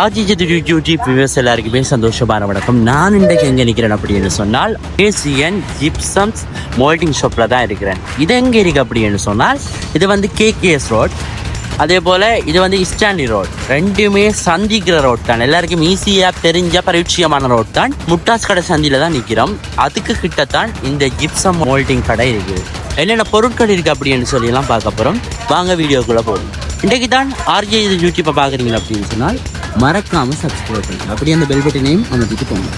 ஆஜிஜது YouTube viewers எல்லாருக்குமே சந்தோஷமான வணக்கம். நான் இன்றைக்கு எங்கே நிற்கிறேன் அப்படின்னு சொன்னால் ஏசியன் ஜிப்சம்ஸ் மோல்டிங் ஷாப்பில் தான் இருக்கிறேன். இது எங்கே இருக்குது அப்படின்னு சொன்னால் இது வந்து கேகேஎஸ் ரோட். அதே போல் இது வந்து இஸ்டாண்டி ரோட் ரெண்டுமே சந்திக்கிற ரோட் தான். எல்லாருக்கும் ஈஸியாக தெரிஞ்ச பரிச்சயமான ரோட் தான். முட்டாஸ் கடை சந்தியில் தான் நிற்கிறோம் அதுக்கு கிட்டத்தான் இந்த ஜிப்சம் மோல்டிங் கடை இருக்குது என்னென்ன பொருட்கள் இருக்குது அப்படின்னு சொல்லிலாம் பார்க்க போகிறோம் வாங்க வீடியோக்குள்ளே போகணும் இன்றைக்கு தான் ஆர்ஜே இது யூடியூப்பை பார்க்குறீங்க அப்படின்னு சொன்னால் மறக்காமல் சப்ஸ்கிரைப் பண்ணுங்க. அப்படியே அந்த பெல் பட்டனையும் அமைச்சிட்டு போங்க.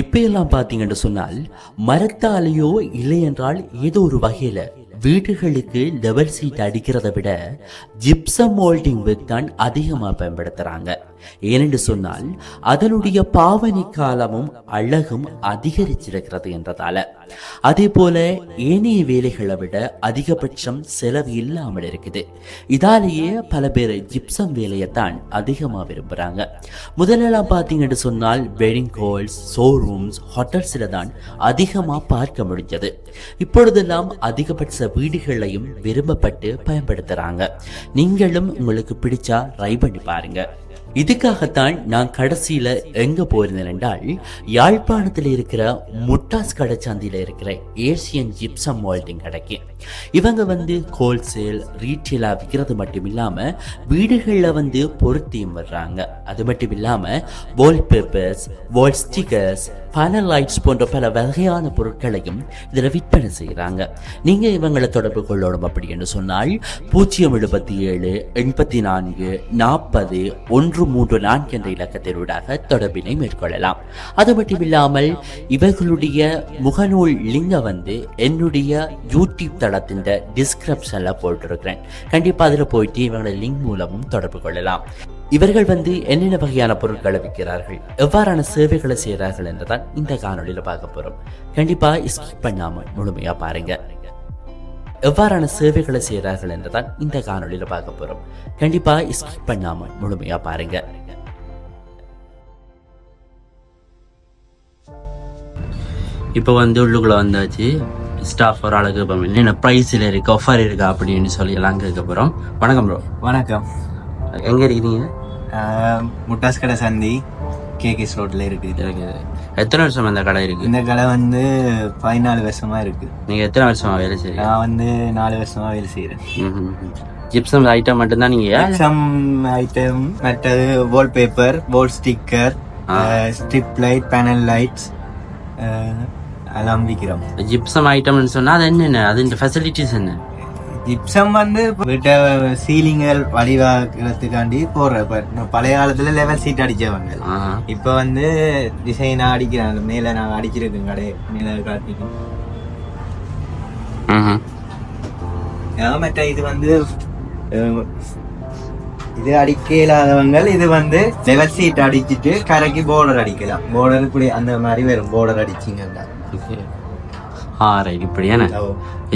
இப்போ எல்லாம் பார்த்தீங்கன்னு சொன்னால் மரத்தாலேயோ இல்லை என்றால் ஏதோ ஒரு வகையில் வீடுகளுக்கு லெவல் சீட் அடிக்கிறதை விட ஜிப்சம் மோல்டிங் தான் அதிகமாக பயன்படுத்துகிறாங்க ஏனென்று சொன்னால் அதனுடைய பாவனை காலமும் அழகும் அதிகரிச்சிருக்கிறது என்றதால. அதே போல ஏனைய வேலைகளை விட அதிகபட்சம் செலவு இல்லாமல் இருக்குது. இதாலேயே பல பேர் ஜிப்சம் வேலையைத்தான் அதிகமாக விரும்புகிறாங்க முதலெல்லாம் பார்த்தீங்கன்னு சொன்னால் வெட்டிங் ஹால்ஸ் ஷோரூம்ஸ் ஹோட்டல்ஸில் தான் அதிகமாக பார்க்க முடிஞ்சது. இப்பொழுதெல்லாம் அதிகபட்ச வீடுகளையும் விரும்பப்பட்டு பயன்படுத்துகிறாங்க நீங்களும் உங்களுக்கு பிடிச்சா ட்ரை பண்ணி பாருங்கள் இதுக்காகத்தான் நான் கடைசியில எங்க போயிருந்தேன் என்றால் யாழ்ப்பாணத்தில் இருக்கிற முட்டாஸ் கடைச்சாந்தியில இருக்கிற ஏசியன் ஜிப்சம் வால்டிங் கடைக்கு. இவங்க வந்து ஹோல்சேல் ரீட்டெயிலாக விற்கிறது மட்டும் இல்லாம வீடுகளில் வந்து பொருத்தியும் வர்றாங்க. அது மட்டும் இல்லாம வால் பேப்பர்ஸ் வால் ஸ்டிக்கர்ஸ் பல லைட்ஸ் போன்ற பல வகையான பொருட்களையும் இதில் விற்பனை செய்கிறாங்க நீங்கள் இவங்களை தொடர்பு கொள்ளணும் அப்படி என்று சொன்னால் பூஜ்ஜியம் எழுபத்தி ஏழு எண்பத்தி நான்கு நாற்பது ஒன்று மூன்று நான்கு என்ற இலக்கத்தினூடாக தொடர்பினை மேற்கொள்ளலாம். அது மட்டும் இல்லாமல் இவர்களுடைய முகநூல் லிங்க வந்து என்னுடைய யூடியூப் தளத்தின் டிஸ்கிரிப்ஷனில் போட்டிருக்கிறேன். கண்டிப்பாக அதில் போயிட்டு இவங்களோட லிங்க் மூலமும் தொடர்பு கொள்ளலாம். இவர்கள் வந்து என்னென்ன வகையான பொருட்களை விற்கிறார்கள்? எவ்வாறான சேவைகளை செய்கிறார்கள் என்றுதான் இந்த காணொலியில் பார்க்க போகிறோம் கண்டிப்பாக ஸ்கிப் பண்ணாமல் முழுமையாக பாருங்க. எவ்வாறான சேவைகளை செய்கிறார்கள் என்றுதான் இந்த காணொளியில் பார்க்க போகிறோம் கண்டிப்பாக ஸ்கிப் பண்ணாமல் முழுமையாக பாருங்க. இப்போ வந்து உள்ளுக்குள்ள வந்தாச்சு. ஸ்டாஃப் ஒரு ஆளுக்கு இப்போ என்ன ப்ரைஸில் இருக்கு ஆஃபர் இருக்கா அப்படின்னு சொல்லி எல்லாம் கேட்க போகிறோம் வணக்கம் ப்ரோ வணக்கம். எங்கே இருக்கிறீங்க முட்டாஸ் கடை சந்தி கேகேஸ் ரோட்ல இருக்கு இருக்கு. எத்தனை வருஷம் இந்த கடை இருக்கு? இந்த கடை வந்து பதினாலு வருஷமா இருக்கு. நீங்க எத்தனை வருஷமா வேலை செய்றீங்க? நான் வந்து நாலு வருஷமா வேலை செய்யறேன் ஜிப்சம் ஐட்டம் மட்டும்தான் நீங்க சம் ஐட்டம் மற்றது wall paper wall sticker strip light panel lights எல்லாம் விற்கிறோம் ஜிப்சம் ஐட்டம்னு சொன்னா அது என்னென்ன? அது ஃபெசிலிட்டிஸ் என்ன? ஜிப்சம் வந்து வீட்டை சீலிங்கள் வடிவாக்குறதுக்காண்டி போடுற. பழைய காலத்துல லெவல் சீட் அடிச்சவங்க. இப்ப வந்து டிசைனா அடிக்கிறாங்க மேல நான் அடிச்சிருக்கேன் கடை. மேல காட்டிக்கு. மற்ற இது வந்து இது அடிக்க இல்லாதவங்க இது வந்து லெவல் சீட் அடிச்சிட்டு கரைக்கு போர்டர் அடிக்கலாம். போர்டர் இப்படி அந்த மாதிரி வரும். போர்டர் அடிச்சிங்கன்னா. Okay. ஆ ரைட் இப்படி என்ன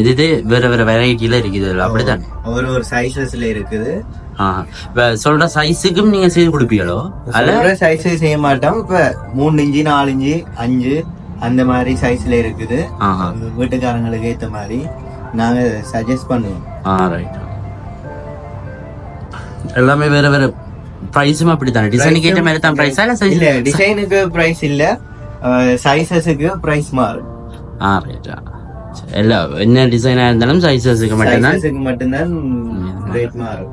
இது இது வேற வேற வெரைட்டில இருக்குது அப்படிதான் ஒரு ஒரு சைஸஸ்ல இருக்குது. சொல்ற சைஸுக்கும் நீங்க செய்து கொடுப்பீங்களோ? அல்ல? சைஸ் செய்ய மாட்டோம். இப்ப மூணு இன்ச்சு நாலு இன்ச்சு அஞ்சு அந்த மாதிரி சைஸ்ல இருக்குது. வீட்டுக்காரங்களுக்கு ஏத்த மாதிரி நாங்க சஜஸ்ட் பண்ணுவோம். ஆ ரைட் எல்லாமே வேற வேற பிரைஸும் அப்படித்தானே? டிசைனுக்கு ஏற்ற மாதிரி தான் பிரைஸா இல்ல டிசைனுக்கு பிரைஸ் இல்ல. சைசஸுக்கு பிரைஸ் மாறும். ஆ ரைட்டா எல்லா என்ன டிசைனா இருந்தாலும் சைஸஸுக்கு மட்டும்தான். சைஸஸுக்கு மட்டும்தான் ரேட் மாறும்.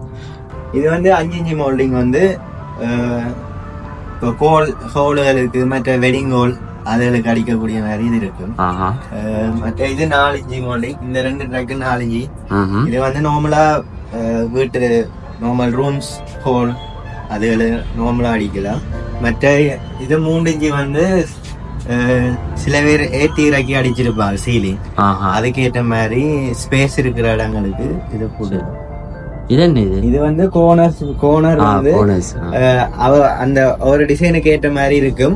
இது வந்து அஞ்சு இன்ச்சு மோல்டிங் வந்து இப்போ கோல் ஹோல்களுக்கு மற்ற வெட்டிங் ஹோல் அதுகளுக்கு அடிக்கக்கூடிய மாதிரி இது இருக்கு. ஆஹா. அஹ், மற்ற இது நாலு இன்ச்சு மோல்டிங் இந்த ரெண்டு ட்ரக்கு நாலு ம்ஹும். இது வந்து நார்மலா வீட்டு நார்மல் ரூம்ஸ் ஹோல் அதுகளை நார்மலா அடிக்கலாம். மற்ற இது மூணு இன்ச்சு வந்து சில பேர் ஏத்தி இறக்கி அடிச்சிருப்பாங்க சீலிங் அதுக்கேற்ற மாதிரி ஸ்பேஸ் இருக்கிற இடங்களுக்கு இது போடுது இது என்ன இது? இது வந்து கோனர் கோனர் வந்து அவ அந்த ஒரு டிசைனுக்கு ஏற்ற மாதிரி இருக்கும்.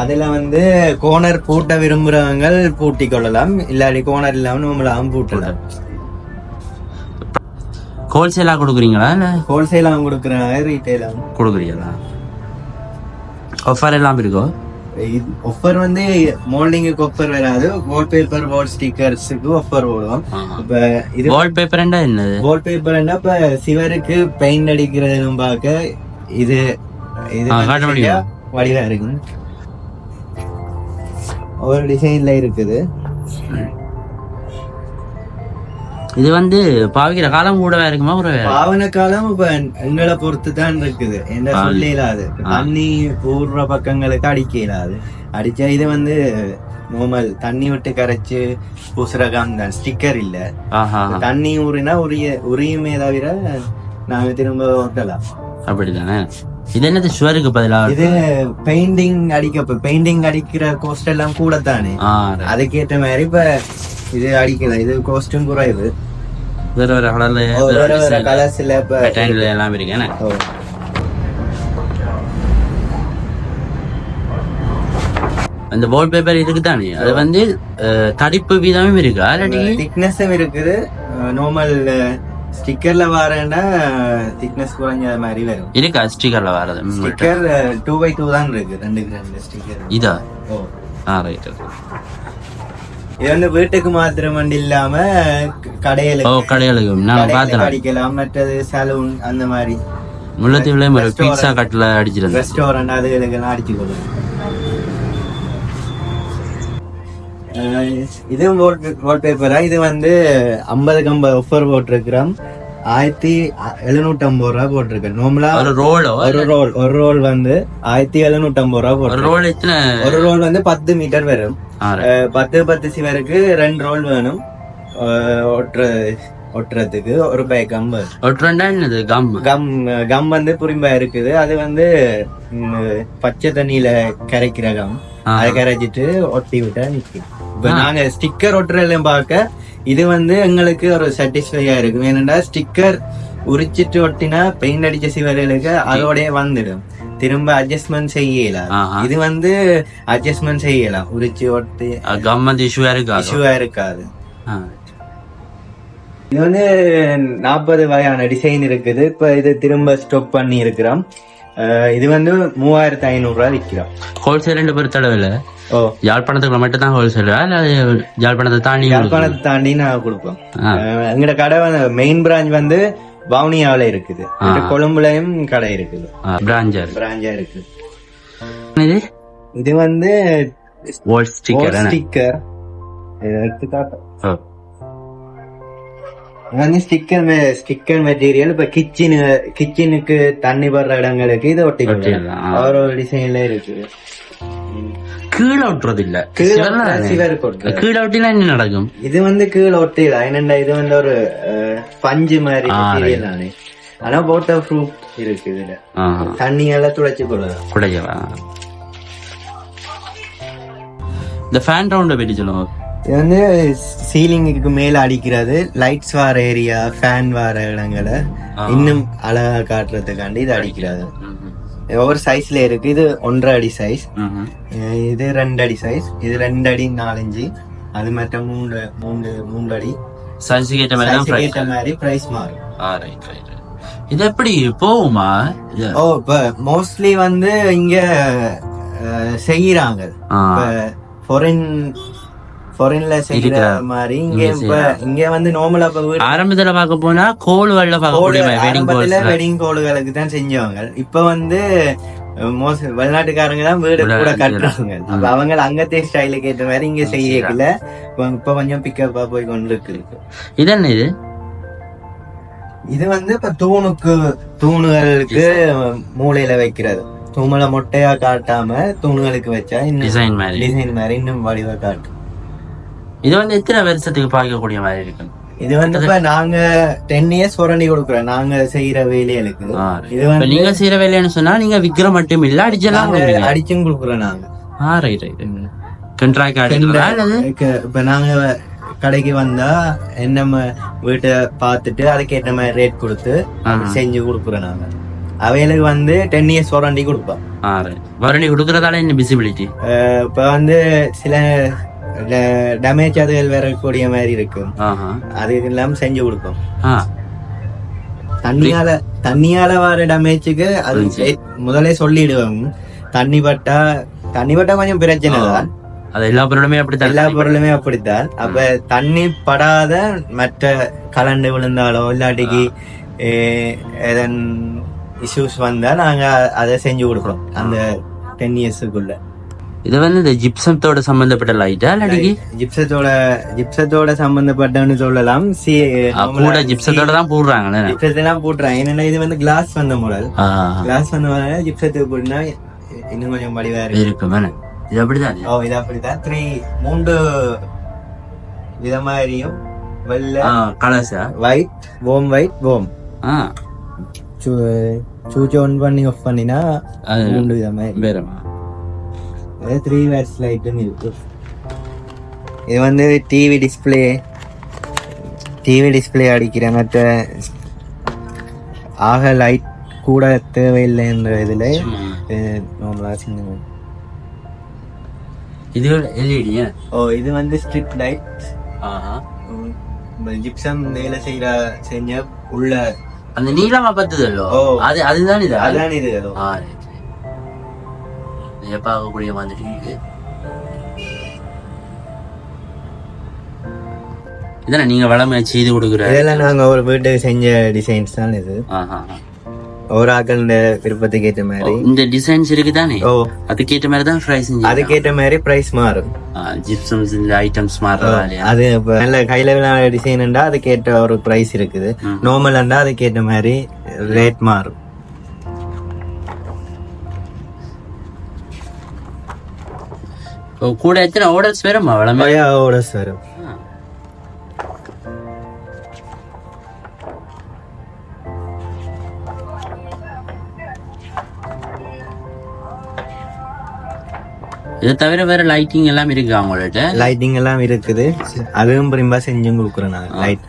அதுல வந்து கோனர் பூட்ட விரும்புறவங்க பூட்டி கொள்ளலாம். இல்லாட்டி கோனர் இல்லாம நம்மளாம் பூட்டலாம். ஹோல்சேலா கொடுக்குறீங்களா இல்ல? ஹோல்சேலாகவும் கொடுக்குறாங்க ரீட்டைலாகவும் கொடுக்குறீங்களா? ஆஃபர் எல்லாம் இருக்கோ? ஆஃபர் வந்து மோல்டிங்குக்கு ஆஃபர் வராது வால்பேப்பர் வால் ஸ்டிக்கர்ஸுக்கு ஆஃபர் போடுவோம் இப்ப இது வால்பேப்பர்ண்டா என்னது வால்பேப்பர் இப்ப சிவருக்கு பெயிண்ட் அடிக்கிறதும் பார்க்க இது இது? வடிவா இருக்கு ஒரு டிசைன்ல இருக்குது இது வந்து பாவிக்கிற காலம் கூடவே இருக்குமா ஒரு பாவன காலம் இப்ப எங்களை பொறுத்து தான் இருக்குது. என்ன சொல்ல இயலாது. தண்ணி ஊர்ற பக்கங்களுக்கு அடிக்க இயலாது. அடிச்சா இது வந்து நார்மல் தண்ணி விட்டு கரைச்சு பூசுறகாம் தான் ஸ்டிக்கர் இல்ல. தண்ணி ஊறினா உரிய உரியுமே தவிர நாங்க திரும்ப ஒட்டலாம் அப்படிதானே? இது என்னது சுவருக்கு பதிலா? இது பெயிண்டிங் அடிக்க பெயிண்டிங் அடிக்கிற கோஸ்ட் எல்லாம் கூட தானே அதுக்கேற்ற மாதிரி இப்ப இது அடிக்கல இது கோஸ்டும் குறைவு. வேற வேற கலர்ல வேற வேற கலர்ஸ்ல இப்ப பேட்டர்ன்ல எல்லாம் இருக்கு என்ன? அந்த வால்பேப்பர் இதுக்கு தானே அது வந்து தடிப்பு வீதமும் இருக்கா திக்னஸும் இருக்குது. நார்மல் ஸ்டிக்கர்ல வரேன்னா திக்னஸ் குறைஞ்ச மாதிரி வரும். இருக்கா ஸ்டிக்கர்ல வரது. ஸ்டிக்கர் டூ பை டூ தான் இருக்கு. ரெண்டு ரெண்டு ஸ்டிக்கர். இதா? ஓ. ஆ ரைட் இது வந்து வீட்டுக்கு மாத்திரம் வண்டி இல்லாம க- ஓ கடைகளுக்கு. நான் பார்த்தேன். அடிக்கலாம் மற்றது சலூன் அந்த மாதிரி. முள்ளத்தீவுலயும் ஒரு பீட்சா கட்டில அடிச்சிருந்தேன். ரெஸ்டாரண்ட் அதுகளுக்கெல்லாம் அடிச்சு கொடுக்கும் இதுவும் வால்பேப்பரா இது வந்து ஐம்பதுக்கு ஐம்பது ஆஃபர் போட்டிருக்கிறோம். ஆயிரத்தி எழுநூத்தி ஐம்பது ரூபா போட்டிருக்கேன் நார்மலா ஒரு ரோலோ ஒரு ரோல் ஒரு ரோல் வந்து ஆயிரத்தி எழுநூத்தி ஐம்பது ரூபா போட்டிருக்கேன் ரோல் ஒரு ரோல் வந்து பத்து மீட்டர் வரும். பத்து பத்து சிவருக்கு ரெண்டு ரோல் வேணும். ஒட்டுற ஒட்டுறதுக்கு ஒரு ஒரு ட்ரெண்டா என்னது? கம் கம் கம் வந்து புரிம்பா இருக்குது. அது வந்து பச்சை தண்ணியில கரைக்கிற கம். அதை கரைச்சிட்டு ஒட்டி விட்டா நிக்கும். இப்ப நாங்க ஸ்டிக்கர் ஒட்டுறதுல பார்க்க இது வந்து எங்களுக்கு ஒரு சாட்டிஸ்ஃபையா இருக்கும். ஏனென்றா ஸ்டிக்கர் உரிச்சிட்டு ஒட்டினா பெயிண்ட் அடிச்ச சிவர்களுக்கு அதோடய வந்துடும். திரும்ப அட்ஜஸ்ட்மெண்ட் செய்யலாம் ஆஹா. இது வந்து அட்ஜஸ்ட்மெண்ட் செய்யலாம் உரிச்சு ஒட்டி வந்து இஷ்யூவா இருக்கா இஷ்யூவா இருக்காது. இது வந்து நாற்பது வகையான டிசைன் இருக்குது. இப்ப இது திரும்ப ஸ்டாப் பண்ணி இருக்கிறோம் இது வந்து மூவாயிரத்தி ஐநூறு ரூபாய் விற்கிறோம் ஹோல்சேல் ரெண்டு பேர் தடவை ஓ யாழ்ப்பாணத்துக்குள்ள மட்டும் தான் ஹோல்சேலா இல்ல யாழ்ப்பாணத்தை தாண்டி யாழ்ப்பாணத்தை தாண்டி நான் கொடுப்போம் எங்கட கடை வந்து மெயின் பிரான்ச் வந்து வவுனியாவில இருக்குது கொழும்புலயும் கடை இருக்குது பிராஞ்சர் பிராஞ்சா இருக்கு இது இது வந்து ஸ்டிக்கர் ஸ்டிக்கர் எடுத்து காட்டும் வந்து ஸ்டிக்கர் ஸ்டிக்கர் மெட்டீரியல் இப்ப கிச்சனு கிச்சனுக்கு தண்ணி படுற இடங்களுக்கு இது ஒட்டி. ஒரு டிசைன்ல இருக்கு. கீழே ஒட்டுறது இல்ல கீழே ஒட்டினா என்ன நடக்கும்? இது வந்து கீழே ஒட்டிடலாம். என்னண்டா இது வந்து ஒரு பஞ்சு மாதிரி மெட்டீரியல் தானே. ஆனா வாட்டர் ப்ரூஃப் இருக்கு இதுல. தண்ணியெல்லாம் துளைச்சு கொள்ளலாம் குடையவா? இந்த ஃபேன் ரவுண்ட பற்றி சொல்லுங்க. இது வந்து சீலிங்குக்கு மேல அடிக்கிறது லைட்ஸ் வர ஏரியா ஃபேன் வர இடங்களை இன்னும் அழகா காட்டுறதுக்காண்டி இது அடிக்கிறது ஒவ்வொரு சைஸ்ல இருக்கு. இது ஒன்றரை அடி சைஸ் இது ரெண்டு அடி சைஸ் இது ரெண்டு அடி நாலஞ்சு அது மட்டும் மூன்று மூன்று மூன்று அடி. சைஸுக்கு ஏற்ற மாதிரி. ஏற்ற மாதிரி பிரைஸ் மாறும். இது எப்படி போகுமா? ஓ இப்ப மோஸ்ட்லி வந்து இங்க செய்யறாங்க இப்ப ஃபாரின் ஃபாரின்ல செய்யற மாதிரி இங்க இப்ப இங்க வந்து நார்மலா இப்ப ஆரம்பத்துல பார்க்க போனா கோல் வெள்ள பார்க்கக்கூடிய வெட்டிங் கோளுகளுக்கு தான் செஞ்சவங்க. இப்ப வந்து மோஸ்ட் வெளிநாட்டுக்காரங்க தான் வீடு கூட கட்டுறாங்க. அப்ப அவங்க அங்கத்தே ஸ்டைலுக்கு ஏற்ற மாதிரி இங்க செய்யல இப்ப கொஞ்சம் பிக்கப்பா போய் கொண்டு இருக்கு இது? என்ன இது இது வந்து இப்ப தூணுக்கு தூணுகளுக்கு மூலையில வைக்கிறது. தூமலை மொட்டையா காட்டாம தூணுகளுக்கு வச்சா டிசைன் மாதிரி. டிசைன் மாதிரி இன்னும் வடிவா காட்டும். இது வந்து எத்தனை வருஷத்துக்கு பார்க்கக்கூடிய மாதிரி இருக்கு? இது வந்து இப்ப நாங்க டென் இயர்ஸ் வாரண்டி கொடுக்குறோம். நாங்க செய்யற வேலைகளுக்கு. இது வந்து நீங்க செய்யற வேலைன்னு சொன்னா நீங்க விக்கிற மட்டும் இல்ல அடிச்செல்லாம் நாங்க அடிச்சும் கொடுக்குறோம் நாங்க. ஆ ரைட் ரைட் கண்ட்ராக்ட் அடிக்கிறா அல்லது இப்ப- நாங்க கடைக்கு வந்தா என்ன வீட்டை பார்த்துட்டு அதுக்கேற்ற மாதிரி ரேட் கொடுத்து செஞ்சு கொடுக்குறோம் நாங்க. அவைகளுக்கு வந்து டென் இயர்ஸ் வாரண்டி கொடுப்போம். வாரண்டி கொடுக்கறதால என்ன விசிபிலிட்டி இப்ப வந்து சில டேமேஜ் அதுகள் வரக்கூடிய மாதிரி இருக்கும் அது எல்லாம் செஞ்சு கொடுப்போம் தண்ணியால தண்ணியால வர டேமேஜுக்கு அது முதலே சொல்லிடுவோம் தண்ணி பட்டா தண்ணி பட்டா கொஞ்சம் பிரச்சனை தான். அது எல்லா பொருளுமே அப்படித்தான். எல்லா பொருளுமே அப்படித்தான். அப்ப தண்ணி படாத மற்ற கலண்டு விழுந்தாலோ இல்லாட்டிக்கு ஏதன் இஷ்யூஸ் வந்தா நாங்க அதை செஞ்சு கொடுக்குறோம். அந்த டென் இயர்ஸுக்குள்ள இது வந்து இந்த ஜிப்சத்தோட சம்பந்தப்பட்ட லைட்டா இல்லாட்டி ஜிப்சத்தோட ஜிப்சத்தோட சம்பந்தப்பட்டன்னு சொல்லலாம் சி கூட ஜிப்சத்தோட தான் போடுறாங்களே ஜிப்சத்தெல்லாம் போட்டுறாங்க என்னன்னா இது வந்து கிளாஸ் வந்த மாடல் கிளாஸ் வந்த மாடல் ஜிப்சத்துக்கு போட்டுனா இன்னும் கொஞ்சம் வடிவா இருக்கு இருக்கு வேணே இது அப்படிதான் ஓ இது அப்படிதான் த்ரீ மூன்று விதமாரியும் வெள்ளை கலர்ஸா ஒயிட் ஓம் ஒயிட் ஓம் சூச்சு ஆன் பண்ணி ஆஃப் பண்ணினா மூன்று விதமாரி வேறமா த்ரீ வேட்ஸ் லைட்டும் இருக்கு இது வந்து டிவி டிஸ்ப்ளே டிவி டிஸ்ப்ளே அடிக்கிற மற்ற ஆக லைட் கூட தேவையில்லைன்ற இதுல நார்மலா சின்ன இது எல்இடி ஓ இது வந்து ஸ்ட்ரிப் லைட் ஆஹா ஜிப்சம் வேலை செய்யற செஞ்ச உள்ள அந்த நீளமா பத்துதல்லோ. அது அதுதான் இது அதான் இது நீங்க பார்க்கக்கூடிய மாதிரி இருக்கு. இதானே நீங்க வளமை செய்து கொடுக்குற இதெல்லாம் நாங்க ஒரு வீட்டுக்கு செஞ்ச டிசைன்ஸ் தான் இது. ஒரு ஆக்கள் விருப்பத்துக்கு ஏற்ற மாதிரி. இந்த டிசைன்ஸ் இருக்குதானே? ஓ. அதுக்கேற்ற மாதிரி தான் ப்ரைஸ் அதுக்கேற்ற மாதிரி பிரைஸ் மாறும். ஜிப்சம்ஸ் இந்த ஐட்டம்ஸ் மாறுறதா இல்லையா அது இப்ப நல்ல கையில டிசைன்டா அதுக்கேற்ற ஒரு பிரைஸ் இருக்குது. நார்மல்ண்டா அதுக்கேற்ற மாதிரி ரேட் மாறும். கூட எத்தனை ஆர்டர்ஸ் வேறுமா வளமை. ஓடஸ் வரும் இதை தவிர வேற லைட்டிங் எல்லாம் இருக்கு அவங்கள்ட்ட லைட்டிங் எல்லாம் இருக்குது. அதுவும் பிரிம்பா செஞ்சும் கொடுக்குறோம் நான். லைட்